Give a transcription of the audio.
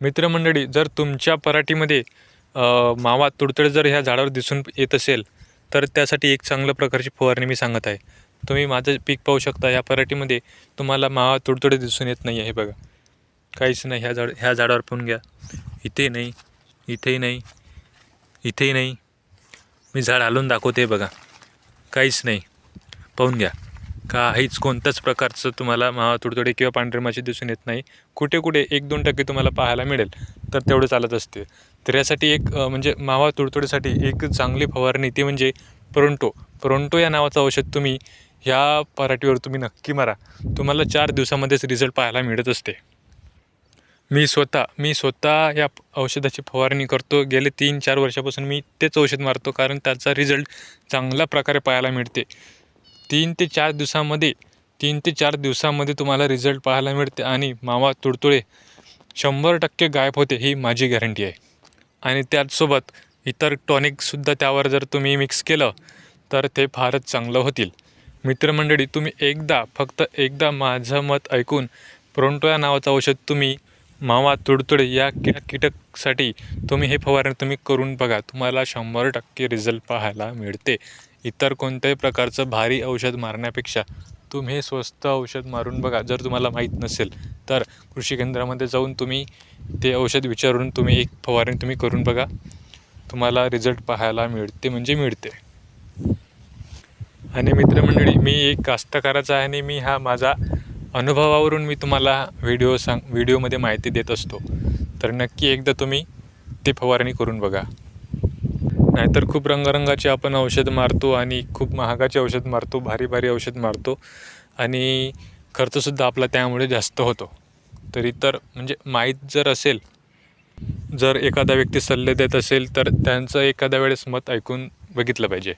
मित्रमंडळी जर तुमच्या पराठीमध्ये मावा तुडतुडे जर ह्या झाडावर दिसून येत असेल तर त्यासाठी एक चांगल्या प्रकारची फवारणी मी सांगत आहे. तुम्ही माझं पीक पाहू शकता या पराठीमध्ये तुम्हाला मावा तुडतुडे दिसून येत नाही आहे बघा. काहीच नाही ह्या झाड ह्या झाडावर पण घ्या. इथेही नाही इथेही नाही इथेही नाही. मी झाड हलवून दाखवते बघा. काहीच नाही. पाहून घ्या. काहीच कोणत्याच प्रकारचं तुम्हाला मावा तुडतुडे किंवा पांढरे माशी दिसून येत नाही. कुठे कुठे एक दोन टक्के तुम्हाला पाहायला मिळेल. तर तेवढं चालत असते. तर यासाठी एक म्हणजे मावा तुडतुडेसाठी एक चांगली फवारणी ती म्हणजे प्रोंटो. प्रोंटो या नावाचं औषध तुम्ही ह्या पराठीवर तुम्ही नक्की मारा. तुम्हाला चार दिवसामध्येच रिझल्ट पाहायला मिळत असते. मी स्वतः मी स्वतः या औषधाची फवारणी करतो. गेले तीन चार वर्षापासून मी तेच औषध मारतो कारण त्याचा रिझल्ट चांगल्या प्रकारे पाहायला मिळते. तीन ते चार दिवसामध्ये तीन ते चार दिवसामध्ये तुम्हाला रिझल्ट पाहायला मिळते आणि मावा तुडतुळे शंभर टक्के गायब होते ही माझी गॅरंटी आहे. आणि त्याचसोबत इतर टॉनिकसुद्धा त्यावर जर तुम्ही मिक्स केलं तर ते फारच चांगलं होतील. मित्रमंडळी तुम्ही एकदा फक्त एकदा माझं मत ऐकून प्रोंटो या नावाचं औषध तुम्ही मावा तुडतुडे या कि कीटकसाठी तुम्ही हे फवारणी तुम्ही करून बघा. तुम्हाला शंभर टक्के रिझल्ट पाहायला मिळते. इतर कोणत्याही प्रकारचं भारी औषध मारण्यापेक्षा तुम्ही हे स्वस्त औषध मारून बघा. जर तुम्हाला माहीत नसेल तर कृषी केंद्रामध्ये जाऊन तुम्ही ते औषध विचारून तुम्ही एक फवारणी तुम्ही करून बघा. तुम्हाला रिझल्ट पाहायला मिळते म्हणजे मिळते. आणि मित्रमंडळी मी एक कास्तकाराचा आहे आणि मी हा माझा अनुभवावरून मी तुम्हाला व्हिडिओ सांग व्हिडिओमध्ये माहिती देत असतो. तर नक्की एकदा तुम्ही ते फवारणी करून बघा. नाहीतर खूप रंगरंगाचे आपण औषध मारतो आणि खूप महागाचे औषध मारतो भारी भारी औषध मारतो. आणि खर्चसुद्धा आपला त्यामुळे जास्त होतो. तरी तर म्हणजे माहीत जर असेल जर एखादा व्यक्ती सल्ले देत असेल तर त्यांचं एखाद्या वेळेस मत ऐकून बघितलं पाहिजे.